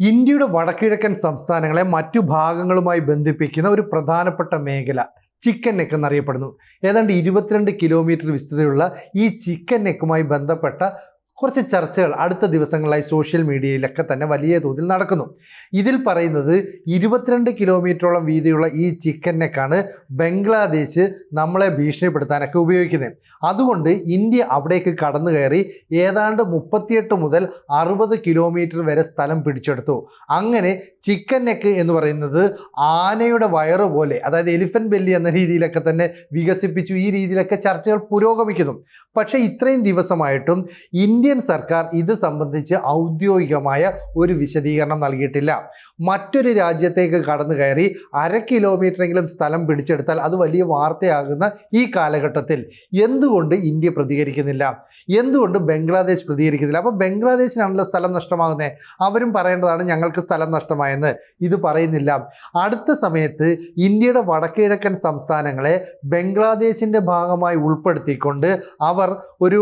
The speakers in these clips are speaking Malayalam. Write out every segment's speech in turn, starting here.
ഇന്ത്യയുടെ വടക്കിഴക്കൻ സംസ്ഥാനങ്ങളെ മറ്റു ഭാഗങ്ങളുമായി ബന്ധിപ്പിക്കുന്ന ഒരു പ്രധാനപ്പെട്ട മേഖല ചിക്കൻ നെക്ക് എന്നറിയപ്പെടുന്നു. ഏതാണ്ട് ഇരുപത്തിരണ്ട് കിലോമീറ്റർ വിസ്തൃതിയുള്ള ഈ ചിക്കൻ നെക്കുമായി ബന്ധപ്പെട്ട കുറച്ച് ചർച്ചകൾ അടുത്ത ദിവസങ്ങളായി സോഷ്യൽ മീഡിയയിലൊക്കെ തന്നെ വലിയ തോതിൽ നടക്കുന്നു. ഇതിൽ പറയുന്നത് ഇരുപത്തിരണ്ട് കിലോമീറ്ററോളം വീതിയുള്ള ഈ ചിക്കനെക്കാണ് ബംഗ്ലാദേശ് നമ്മളെ ഭീഷണിപ്പെടുത്താനൊക്കെ ഉപയോഗിക്കുന്നത്. അതുകൊണ്ട് ഇന്ത്യ അവിടേക്ക് കടന്നു കയറി ഏതാണ്ട് മുപ്പത്തിയെട്ട് മുതൽ അറുപത് കിലോമീറ്റർ വരെ സ്ഥലം പിടിച്ചെടുത്തു. അങ്ങനെ ചിക്കൻ നെക്ക് എന്ന് പറയുന്നത് ആനയുടെ വയറ് പോലെ അതായത് എലിഫന്റ് ബെല്ലി എന്ന രീതിയിലൊക്കെ തന്നെ വികസിപ്പിച്ചു ഈ രീതിയിലൊക്കെ ചർച്ചകൾ പുരോഗമിക്കുന്നു. പക്ഷേ ഇത്രയും ദിവസമായിട്ടും ഇന്ത്യൻ സർക്കാർ ഇത് സംബന്ധിച്ച് ഔദ്യോഗികമായ ഒരു വിശദീകരണം നൽകിയിട്ടില്ല. മറ്റൊരു രാജ്യത്തേക്ക് കടന്നു കയറി അര കിലോമീറ്ററെങ്കിലും സ്ഥലം പിടിച്ചെടുത്താൽ അത് വലിയ വാർത്തയാകുന്ന ഈ കാലഘട്ടത്തിൽ എന്തുകൊണ്ട് ഇന്ത്യ പ്രതികരിക്കുന്നില്ല? എന്തുകൊണ്ട് ബംഗ്ലാദേശ് പ്രതികരിക്കുന്നില്ല? അപ്പോൾ ബംഗ്ലാദേശിനാണല്ലോ സ്ഥലം നഷ്ടമാകുന്നത് അവരും പറയേണ്ടതാണ് ഞങ്ങൾക്ക് സ്ഥലം നഷ്ടമായെന്ന്. ഇത് പറയുന്നില്ല. അടുത്ത സമയത്ത് ഇന്ത്യയുടെ വടക്കിഴക്കൻ സംസ്ഥാനങ്ങളെ ബംഗ്ലാദേശിന്റെ ഭാഗമായി ഉൾപ്പെടുത്തിക്കൊണ്ട് അവർ ഒരു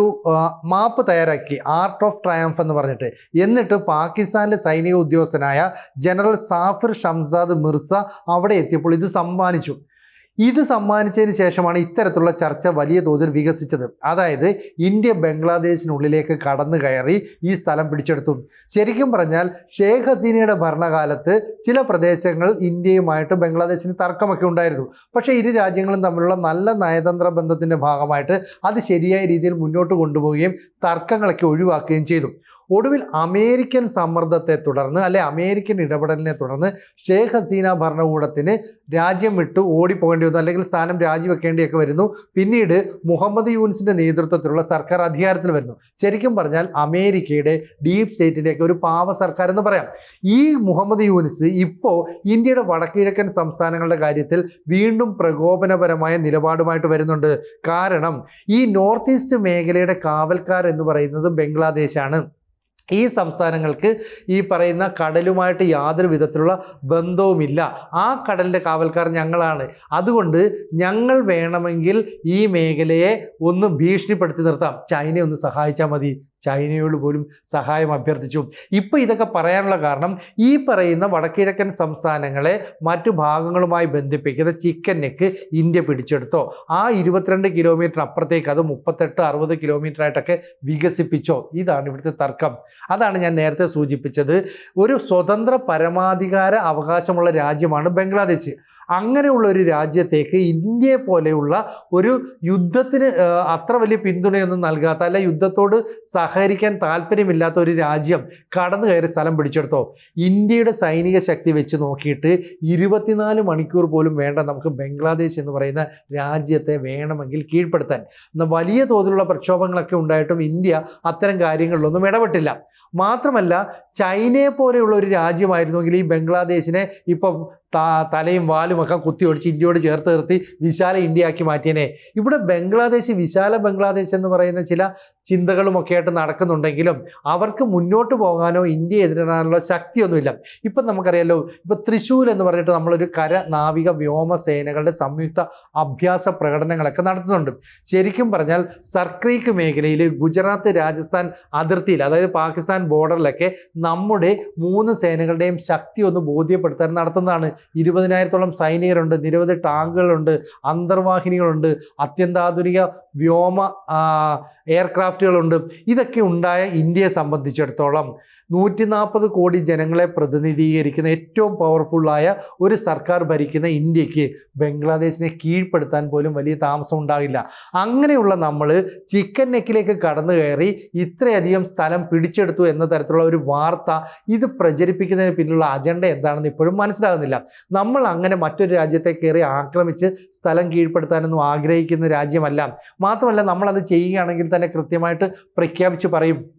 മാപ്പ് തയ്യാറാക്കി. ആർട്ട് ഓഫ് ട്രയംഫ് എന്ന് പറഞ്ഞിട്ട്. എന്നിട്ട് പാകിസ്ഥാനിലെ സൈനിക ഉദ്യോഗസ്ഥനായ ജനറൽ സാഫിർ ഷംസാദ് മിർസ അവിടെ എത്തിയപ്പോൾ ഇത് സമ്മാനിച്ചു. ഇത് സമ്മാനിച്ചതിന് ശേഷമാണ് ഇത്തരത്തിലുള്ള ചർച്ച വലിയ തോതിൽ വികസിച്ചത്. അതായത് ഇന്ത്യ ബംഗ്ലാദേശിനുള്ളിലേക്ക് കടന്നു കയറി ഈ സ്ഥലം പിടിച്ചെടുത്തു. ശരിക്കും പറഞ്ഞാൽ ഷേഖ് ഹസീനയുടെ ഭരണകാലത്ത് ചില പ്രദേശങ്ങൾ ഇന്ത്യയുമായിട്ട് ബംഗ്ലാദേശിന് തർക്കമൊക്കെ ഉണ്ടായിരുന്നു. പക്ഷേ ഇരു രാജ്യങ്ങളും തമ്മിലുള്ള നല്ല നയതന്ത്ര ബന്ധത്തിന്റെ ഭാഗമായിട്ട് അത് ശരിയായ രീതിയിൽ മുന്നോട്ട് കൊണ്ടുപോവുകയും തർക്കങ്ങളൊക്കെ ഒഴിവാക്കുകയും ചെയ്തു. ഒടുവിൽ അമേരിക്കൻ സമ്മർദ്ദത്തെ തുടർന്ന് അല്ലെ അമേരിക്കൻ ഇടപെടലിനെ തുടർന്ന് ഷേഖ് ഹസീന ഭരണകൂടത്തിന് രാജ്യം വിട്ട് ഓടിപ്പോകേണ്ടി വന്നു അല്ലെങ്കിൽ സ്ഥാനം രാജിവെക്കേണ്ടിയൊക്കെ വരുന്നു. പിന്നീട് മുഹമ്മദ് യൂനിസിന്റെ നേതൃത്വത്തിലുള്ള സർക്കാർ അധികാരത്തിൽ വരുന്നു. ശരിക്കും പറഞ്ഞാൽ അമേരിക്കയുടെ ഡീപ് സ്റ്റേറ്റിന്റെയൊക്കെ ഒരു പാവ സർക്കാർ എന്ന് പറയാം. ഈ മുഹമ്മദ് യൂനിസ് ഇപ്പോൾ ഇന്ത്യയുടെ വടക്കിഴക്കൻ സംസ്ഥാനങ്ങളുടെ കാര്യത്തിൽ വീണ്ടും പ്രകോപനപരമായ നിലപാടുമായിട്ട് വരുന്നുണ്ട്. കാരണം ഈ നോർത്ത് ഈസ്റ്റ് മേഖലയുടെ കാവൽക്കാർ എന്ന് പറയുന്നത് ബംഗ്ലാദേശാണ്. ഈ സംസ്ഥാനങ്ങൾക്ക് ഈ പറയുന്ന കടലുമായിട്ട് യാതൊരു വിധത്തിലുള്ള ബന്ധവുമില്ല. ആ കടലിന്റെ കാവൽക്കാർ ഞങ്ങളാണ്. അതുകൊണ്ട് ഞങ്ങൾ വേണമെങ്കിൽ ഈ മേഖലയെ ഒന്ന് ഭീഷണിപ്പെടുത്തി നിർത്താം. ചൈനയെ ഒന്ന് സഹായിച്ചാൽ മതി. ചൈനയോട് പോലും സഹായം അഭ്യർത്ഥിച്ചു. ഇപ്പോൾ ഇതൊക്കെ പറയാനുള്ള കാരണം ഈ പറയുന്ന വടക്കിഴക്കൻ സംസ്ഥാനങ്ങളെ മറ്റു ഭാഗങ്ങളുമായി ബന്ധിപ്പിക്കുന്ന ചിക്കൻ നെക്ക് ഇന്ത്യ പിടിച്ചെടുത്തോ. ആ ഇരുപത്തിരണ്ട് കിലോമീറ്റർ അപ്പുറത്തേക്ക് അത് മുപ്പത്തെട്ട് അറുപത് കിലോമീറ്റർ ആയിട്ടൊക്കെ വികസിപ്പിച്ചോ. ഇതാണ് ഇവിടുത്തെ തർക്കം. അതാണ് ഞാൻ നേരത്തെ സൂചിപ്പിച്ചത്. ഒരു സ്വതന്ത്ര പരമാധികാര അവകാശമുള്ള രാജ്യമാണ് ബംഗ്ലാദേശ്. അങ്ങനെയുള്ള ഒരു രാജ്യത്തേക്ക് ഇന്ത്യയെ പോലെയുള്ള ഒരു യുദ്ധത്തിന് അത്ര വലിയ പിന്തുണയൊന്നും നൽകാത്ത അല്ല യുദ്ധത്തോട് സഹകരിക്കാൻ താല്പര്യമില്ലാത്ത ഒരു രാജ്യം കടന്നു കയറി സ്ഥലം പിടിച്ചെടുത്തോ ഇന്ത്യയുടെ സൈനിക ശക്തി വെച്ച് നോക്കിയിട്ട് ഇരുപത്തിനാല് മണിക്കൂർ പോലും വേണ്ട നമുക്ക് ബംഗ്ലാദേശ് എന്ന് പറയുന്ന രാജ്യത്തെ വേണമെങ്കിൽ കീഴ്പ്പെടുത്താൻ. വലിയ തോതിലുള്ള പ്രക്ഷോഭങ്ങളൊക്കെ ഉണ്ടായിട്ടും ഇന്ത്യ അത്തരം കാര്യങ്ങളിലൊന്നും ഇടപെട്ടില്ല. മാത്രമല്ല ചൈനയെ പോലെയുള്ള ഒരു രാജ്യമായിരുന്നെങ്കിൽ ഈ ബംഗ്ലാദേശിനെ ഇപ്പം ത തലയും വാലും ഒക്കെ കുത്തിയൊടിച്ച് ഇന്ത്യയോട് ചേർത്ത് നിർത്തി വിശാല ഇന്ത്യയാക്കി മാറ്റിയനെ. ഇവിടെ ബംഗ്ലാദേശ് വിശാല ബംഗ്ലാദേശ് എന്ന് പറയുന്ന ചില ചിന്തകളുമൊക്കെ ആയിട്ട് നടക്കുന്നുണ്ടെങ്കിലും അവർക്ക് മുന്നോട്ട് പോകാനോ ഇന്ത്യയെ എതിരിടാനുള്ള ശക്തിയൊന്നുമില്ല. ഇപ്പം നമുക്കറിയാലോ ഇപ്പം തൃശ്ശൂർ എന്ന് പറഞ്ഞിട്ട് നമ്മളൊരു കര നാവിക വ്യോമ സേനകളുടെ സംയുക്ത അഭ്യാസ പ്രകടനങ്ങളൊക്കെ നടത്തുന്നുണ്ട്. ശരിക്കും പറഞ്ഞാൽ സർക്രീക്ക് മേഖലയിൽ ഗുജറാത്ത് രാജസ്ഥാൻ അതിർത്തിയിൽ അതായത് പാകിസ്ഥാൻ ബോർഡറിലൊക്കെ നമ്മുടെ മൂന്ന് സേനകളുടെയും ശക്തി ഒന്ന് ബോധ്യപ്പെടുത്താൻ നടത്തുന്നതാണ്. ഇരുപതിനായിരത്തോളം സൈനികരുണ്ട് നിരവധി ടാങ്കുകളുണ്ട് അന്തർവാഹിനികളുണ്ട് അത്യന്താധുനിക വ്യോമ ആ, എയർക്രാഫ്റ്റുകളുണ്ട് ഇതൊക്കെ ഉണ്ടായ ഇന്ത്യയെ സംബന്ധിച്ചിടത്തോളം നൂറ്റി നാൽപ്പത് കോടി ജനങ്ങളെ പ്രതിനിധീകരിക്കുന്ന ഏറ്റവും പവർഫുള്ളായ ഒരു സർക്കാർ ഭരിക്കുന്ന ഇന്ത്യയ്ക്ക് ബംഗ്ലാദേശിനെ കീഴ്പ്പെടുത്താൻ പോലും വലിയ താമസം ഉണ്ടാകില്ല. അങ്ങനെയുള്ള നമ്മൾ ചിക്കൻ നെക്കിലേക്ക് കടന്നു കയറി ഇത്രയധികം സ്ഥലം പിടിച്ചെടുത്തു എന്ന തരത്തിലുള്ള ഒരു വാർത്ത ഇത് പ്രചരിപ്പിക്കുന്നതിന് പിന്നിലുള്ള അജണ്ട എന്താണെന്ന് ഇപ്പോഴും മനസ്സിലാകുന്നില്ല. നമ്മൾ അങ്ങനെ മറ്റൊരു രാജ്യത്തെ കയറി ആക്രമിച്ച് സ്ഥലം കീഴ്പ്പെടുത്താനൊന്നും ആഗ്രഹിക്കുന്ന രാജ്യമല്ല. മാത്രമല്ല നമ്മളത് ചെയ്യുകയാണെങ്കിൽ തന്നെ കൃത്യമായിട്ട് പ്രഖ്യാപിച്ച് പറയും.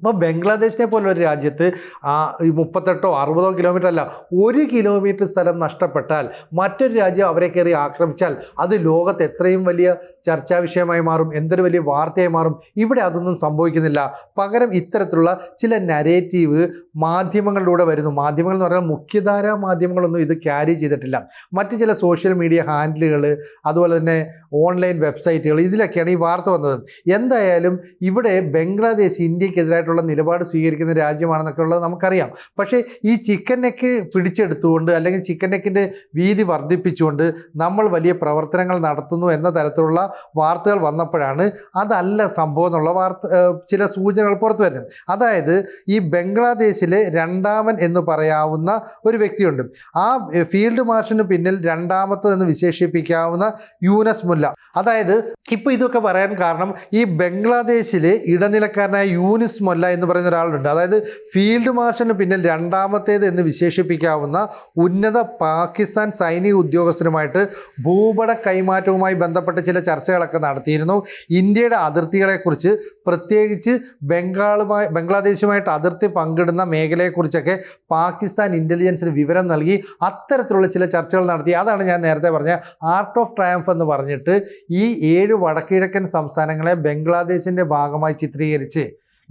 അപ്പോൾ ബംഗ്ലാദേശിനെ പോലെ ഒരു രാജ്യത്ത് ആ ഈ മുപ്പത്തെട്ടോ അറുപതോ കിലോമീറ്റർ അല്ല ഒരു കിലോമീറ്റർ സ്ഥലം നഷ്ടപ്പെട്ടാൽ മറ്റൊരു രാജ്യം അവരെ കയറി ആക്രമിച്ചാൽ അത് ലോകത്ത് എത്രയും വലിയ ചർച്ചാ വിഷയമായി മാറും എന്തൊരു വലിയ വാർത്തയായി മാറും ഇവിടെ അതൊന്നും സംഭവിക്കുന്നില്ല. പകരം ഇത്തരത്തിലുള്ള ചില നരേറ്റീവ് മാധ്യമങ്ങളിലൂടെ വരുന്നു. മാധ്യമങ്ങൾ എന്ന് പറഞ്ഞാൽ മുഖ്യധാരാ മാധ്യമങ്ങളൊന്നും ഇത് ക്യാരി ചെയ്തിട്ടില്ല. മറ്റ് ചില സോഷ്യൽ മീഡിയ ഹാൻഡിലുകൾ അതുപോലെ തന്നെ ഓൺലൈൻ വെബ്സൈറ്റുകൾ ഇതിലൊക്കെയാണ് ഈ വാർത്ത വന്നത്. എന്തായാലും ഇവിടെ ബംഗ്ലാദേശ് ഇന്ത്യക്കെതിരായിട്ടുള്ള നിലപാട് സ്വീകരിക്കുന്ന രാജ്യമാണെന്നൊക്കെ ഉള്ളത് നമുക്കറിയാം. പക്ഷേ ഈ ചിക്കൻ നെക്ക് പിടിച്ചെടുത്തുകൊണ്ട് അല്ലെങ്കിൽ ചിക്കൻ നെക്കിന്റെ വീതി വർദ്ധിപ്പിച്ചുകൊണ്ട് നമ്മൾ വലിയ പ്രവർത്തനങ്ങൾ നടത്തുന്നു എന്ന തരത്തിലുള്ള വാർത്തകൾ വന്നപ്പോഴാണ് അതല്ല സംഭവം എന്നുള്ള വാർത്ത ചില സൂചനകൾ പുറത്തു വരുന്നത്. അതായത് ഈ ബംഗ്ലാദേശിലെ രണ്ടാമൻ എന്ന് പറയാവുന്ന ഒരു വ്യക്തിയുണ്ട്. ആ ഫീൽഡ് മാർഷിന് പിന്നിൽ രണ്ടാമത്തതെന്ന് വിശേഷിപ്പിക്കാവുന്ന യൂനസ് മുല്ല. അതായത് ഇപ്പോൾ ഇതൊക്കെ പറയാൻ കാരണം ഈ ബംഗ്ലാദേശിലെ ഇടനിലക്കാരനായ യൂനിസ് മൊല്ല എന്ന് പറയുന്ന ഒരാളുണ്ട്. അതായത് ഫീൽഡ് മാർഷലിന് പിന്നിൽ രണ്ടാമത്തേത് എന്ന് വിശേഷിപ്പിക്കാവുന്ന ഉന്നത പാകിസ്ഥാൻ സൈനിക ഉദ്യോഗസ്ഥരുമായിട്ട് ഭൂപട കൈമാറ്റവുമായി ബന്ധപ്പെട്ട ചില ചർച്ചകളൊക്കെ നടത്തിയിരുന്നു. ഇന്ത്യയുടെ അതിർത്തികളെക്കുറിച്ച് പ്രത്യേകിച്ച് ബംഗാളുമായി ബംഗ്ലാദേശുമായിട്ട് അതിർത്തി പങ്കിടുന്ന മേഖലയെക്കുറിച്ചൊക്കെ പാകിസ്ഥാൻ ഇന്റലിജൻസിന് വിവരം നൽകി അത്തരത്തിലുള്ള ചില ചർച്ചകൾ നടത്തി. അതാണ് ഞാൻ നേരത്തെ പറഞ്ഞ ആർട്ട് ഓഫ് ട്രയംഫ് എന്ന് പറഞ്ഞിട്ട് ഈ ഏഴ് വടക്കിഴക്കൻ സംസ്ഥാനങ്ങളെ ബംഗ്ലാദേശിന്റെ ഭാഗമായി ചിത്രീകരിച്ച്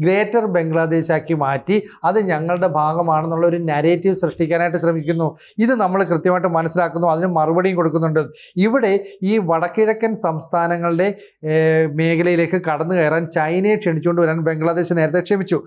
ഗ്രേറ്റർ ബംഗ്ലാദേശാക്കി മാറ്റി അത് ഞങ്ങളുടെ ഭാഗമാണെന്നുള്ള ഒരു നരേറ്റീവ് സൃഷ്ടിക്കാനായിട്ട് ശ്രമിക്കുന്നു. ഇത് നമ്മൾ കൃത്യമായിട്ട് മനസ്സിലാക്കുന്നു അതിന് മറുപടിയും കൊടുക്കുന്നുണ്ട്. ഇവിടെ ഈ വടക്കിഴക്കൻ സംസ്ഥാനങ്ങളുടെ മേഖലയിലേക്ക് കടന്നു കയറാൻ ചൈനയെ ക്ഷണിച്ചുകൊണ്ട് വരാൻ ബംഗ്ലാദേശ് നേരത്തെ ക്ഷമിച്ചു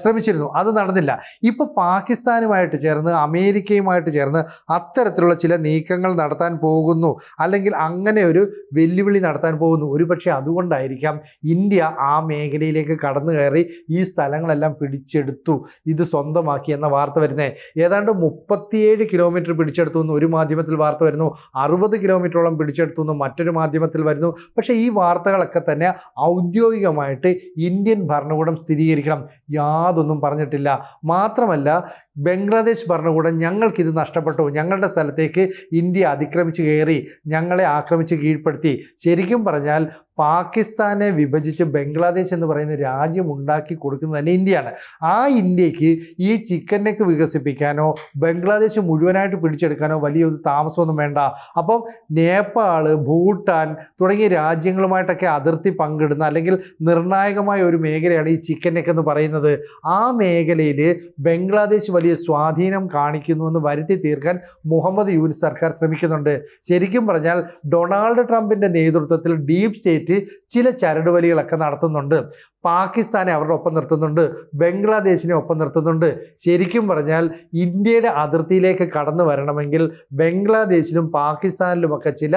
ശ്രമിച്ചിരുന്നു. അത് നടന്നില്ല. ഇപ്പോൾ പാകിസ്ഥാനുമായിട്ട് ചേർന്ന് അമേരിക്കയുമായിട്ട് ചേർന്ന് അത്തരത്തിലുള്ള ചില നീക്കങ്ങൾ നടത്താൻ പോകുന്നു. അല്ലെങ്കിൽ അങ്ങനെ ഒരു വെല്ലുവിളി നടത്താൻ പോകുന്നു. ഒരുപക്ഷെ അതുകൊണ്ടായിരിക്കാം ഇന്ത്യ ആ മേഖലയിലേക്ക് കടന്നു കയറി ഈ സ്ഥലങ്ങളെല്ലാം പിടിച്ചെടുത്തു. ഇത് സ്വന്തമാക്കി എന്ന വാർത്ത വരുന്നേ. ഏതാണ്ട് മുപ്പത്തിയേഴ് കിലോമീറ്റർ പിടിച്ചെടുത്തു എന്ന് ഒരു മാധ്യമത്തിൽ വാർത്ത വരുന്നു. അറുപത് കിലോമീറ്ററോളം പിടിച്ചെടുത്തു എന്ന് മറ്റൊരു മാധ്യമത്തിൽ വരുന്നു. പക്ഷേ ഈ വാർത്തകളൊക്കെ തന്നെ ഔദ്യോഗികമായിട്ട് ഇന്ത്യൻ ഭരണകൂടം സ്ഥിരീകരിക്കണം. യാതൊന്നും പറഞ്ഞിട്ടില്ല. മാത്രമല്ല ബംഗ്ലാദേശ് ഭരണകൂടം ഞങ്ങൾക്കിത് നഷ്ടപ്പെട്ടു. ഞങ്ങളുടെ സ്ഥലത്തേക്ക് ഇന്ത്യ അതിക്രമിച്ച് കയറി ഞങ്ങളെ ആക്രമിച്ച് കീഴ്പ്പെടുത്തി. ശരിക്കും പറഞ്ഞാൽ പാകിസ്ഥാനെ വിഭജിച്ച് ബംഗ്ലാദേശ് എന്ന് പറയുന്ന രാജ്യം ഉണ്ടാക്കി കൊടുക്കുന്നത് തന്നെ ഇന്ത്യയാണ്. ആ ഇന്ത്യയ്ക്ക് ഈ ചിക്കൻ നെക്ക് വികസിപ്പിക്കാനോ ബംഗ്ലാദേശ് മുഴുവനായിട്ട് പിടിച്ചെടുക്കാനോ വലിയൊരു താമസമൊന്നും വേണ്ട. അപ്പം നേപ്പാൾ ഭൂട്ടാൻ തുടങ്ങിയ രാജ്യങ്ങളുമായിട്ടൊക്കെ അതിർത്തി പങ്കിടുന്ന അല്ലെങ്കിൽ നിർണായകമായ ഒരു മേഖലയാണ് ഈ ചിക്കൻ നെക്ക് എന്ന് പറയുന്നത്. ആ മേഖലയിൽ ബംഗ്ലാദേശ് വലിയ സ്വാധീനം കാണിക്കുന്നുവെന്ന് വരുത്തി തീർക്കാൻ മുഹമ്മദ് യൂനിസ് സർക്കാർ ശ്രമിക്കുന്നുണ്ട്. ശരിക്കും പറഞ്ഞാൽ ഡൊണാൾഡ് ട്രംപിന്റെ നേതൃത്വത്തിൽ ഡീപ് സ്റ്റേറ്റ് ചില ചരടുവലികളൊക്കെ നടത്തുന്നുണ്ട്. പാകിസ്ഥാനെ അവരുടെ ഒപ്പം നിർത്തുന്നുണ്ട് ബംഗ്ലാദേശിനെ ഒപ്പം നിർത്തുന്നുണ്ട്. ശരിക്കും പറഞ്ഞാൽ ഇന്ത്യയുടെ അതിർത്തിയിലേക്ക് കടന്നു വരണമെങ്കിൽ ബംഗ്ലാദേശിലും പാകിസ്ഥാനിലുമൊക്കെ ചില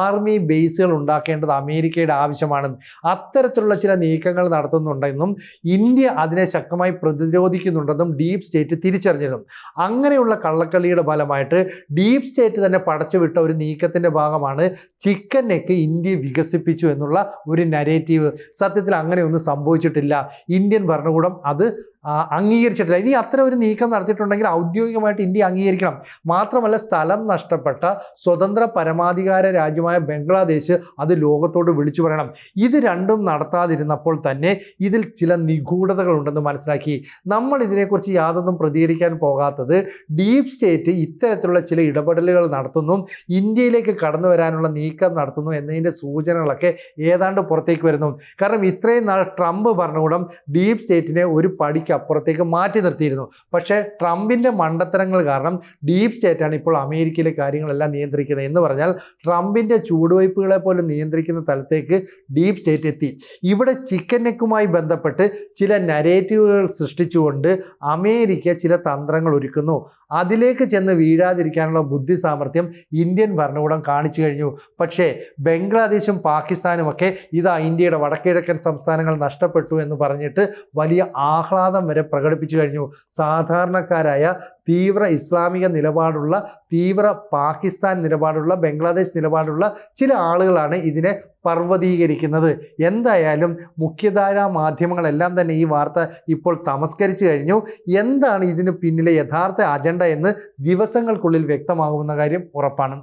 ആർമി ബേസുകൾ ഉണ്ടാക്കേണ്ടത് അമേരിക്കയുടെ ആവശ്യമാണ്. അത്തരത്തിലുള്ള ചില നീക്കങ്ങൾ നടത്തുന്നുണ്ടെന്നും ഇന്ത്യ അതിനെ ശക്തമായി പ്രതിരോധിക്കുന്നുണ്ടെന്നും ഡീപ് സ്റ്റേറ്റ് തിരിച്ചറിഞ്ഞിരുന്നു. അങ്ങനെയുള്ള കള്ളക്കളിയുടെ ഫലമായിട്ട് ഡീപ് സ്റ്റേറ്റ് തന്നെ പടച്ചുവിട്ട ഒരു നീക്കത്തിന്റെ ഭാഗമാണ് ചിക്കൻ നെക്ക് ഇന്ത്യ വികസിപ്പിച്ചു എന്നുള്ള ഒരു നരേറ്റീവ് സത്യത്തിൽ അങ്ങനെയൊന്നും സംഭവിച്ചിട്ടില്ല. ഇന്ത്യൻ ഭരണകൂടം അത് അംഗീകരിച്ചിട്ടില്ല. ഇനി അത്തരം ഒരു നീക്കം നടത്തിയിട്ടുണ്ടെങ്കിൽ ഔദ്യോഗികമായിട്ട് ഇന്ത്യ അംഗീകരിക്കണം. മാത്രമല്ല സ്ഥലം നഷ്ടപ്പെട്ട സ്വതന്ത്ര പരമാധികാര രാജ്യമായ ബംഗ്ലാദേശ് അത് ലോകത്തോട് വിളിച്ചു പറയണം. ഇത് രണ്ടും നടത്താതിരുന്നപ്പോൾ തന്നെ ഇതിൽ ചില നിഗൂഢതകളുണ്ടെന്ന് മനസ്സിലാക്കി. നമ്മൾ ഇതിനെക്കുറിച്ച് യാതൊന്നും പ്രതികരിക്കാൻ പോകാത്തത് ഡീപ് സ്റ്റേറ്റ് ഇത്തരത്തിലുള്ള ചില ഇടപെടലുകൾ നടത്തുന്നു ഇന്ത്യയിലേക്ക് കടന്നു വരാനുള്ള നീക്കം നടത്തുന്നു എന്നതിന്റെ സൂചനകളൊക്കെ ഏതാണ്ട് പുറത്തേക്ക് വരുന്നു. കാരണം ഇത്രയും നാൾ ട്രംപ് ഭരണകൂടം ഡീപ് സ്റ്റേറ്റിനെ ഒരു പടിക്ക് അപ്പുറത്തേക്ക് മാറ്റി നിർത്തിയിരുന്നു. പക്ഷേ ട്രംപിന്റെ മണ്ടത്തരങ്ങൾ കാരണം ഡീപ് സ്റ്റേറ്റാണ് ഇപ്പോൾ അമേരിക്കയിലെ കാര്യങ്ങളെല്ലാം നിയന്ത്രിക്കുന്നത് എന്ന് പറഞ്ഞാൽ ട്രംപിന്റെ ചൂടുവയ്പ്പുകളെ പോലും നിയന്ത്രിക്കുന്ന തലത്തേക്ക് ഡീപ് സ്റ്റേറ്റ് എത്തി. ഇവിടെ ചിക്കൻ നെക്കുമായി ബന്ധപ്പെട്ട് ചില നരേറ്റീവുകൾ സൃഷ്ടിച്ചുകൊണ്ട് അമേരിക്ക ചില തന്ത്രങ്ങൾ ഒരുക്കുന്നു. അതിലേക്ക് ചെന്ന് വീഴാതിരിക്കാനുള്ള ബുദ്ധി സാമർഥ്യം ഇന്ത്യൻ ഭരണകൂടം കാണിച്ചു കഴിഞ്ഞു. പക്ഷേ ബംഗ്ലാദേശും പാകിസ്ഥാനും ഒക്കെ ഇതാ ഇന്ത്യയുടെ വടക്കിഴക്കൻ സംസ്ഥാനങ്ങൾ നഷ്ടപ്പെട്ടു എന്ന് പറഞ്ഞിട്ട് വലിയ ആഹ്ലാദം വരെ പ്രകടിപ്പിച്ചു കഴിഞ്ഞു. സാധാരണക്കാരായ തീവ്ര ഇസ്ലാമിക നിലപാടുള്ള തീവ്ര പാകിസ്ഥാൻ നിലപാടുള്ള ബംഗ്ലാദേശ് നിലപാടുള്ള ചില ആളുകളാണ് ഇതിനെ പർവതീകരിക്കുന്നത്. എന്തായാലും മുഖ്യധാരാ മാധ്യമങ്ങളെല്ലാം തന്നെ ഈ വാർത്ത ഇപ്പോൾ തമസ്കരിച്ചു കഴിഞ്ഞു. എന്താണ് ഇതിന് പിന്നിലെ യഥാർത്ഥ അജണ്ട എന്ന് ദിവസങ്ങൾക്കുള്ളിൽ വ്യക്തമാകുമെന്ന കാര്യം ഉറപ്പാണ്.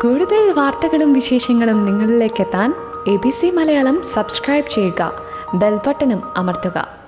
കൂടുതൽ വാർത്തകളും വിശേഷങ്ങളും നിങ്ങളിലേക്ക് എത്താൻ A B C Malayalam subscribe ചെയ്യുക. ബെൽബട്ടനും അമർത്തുക.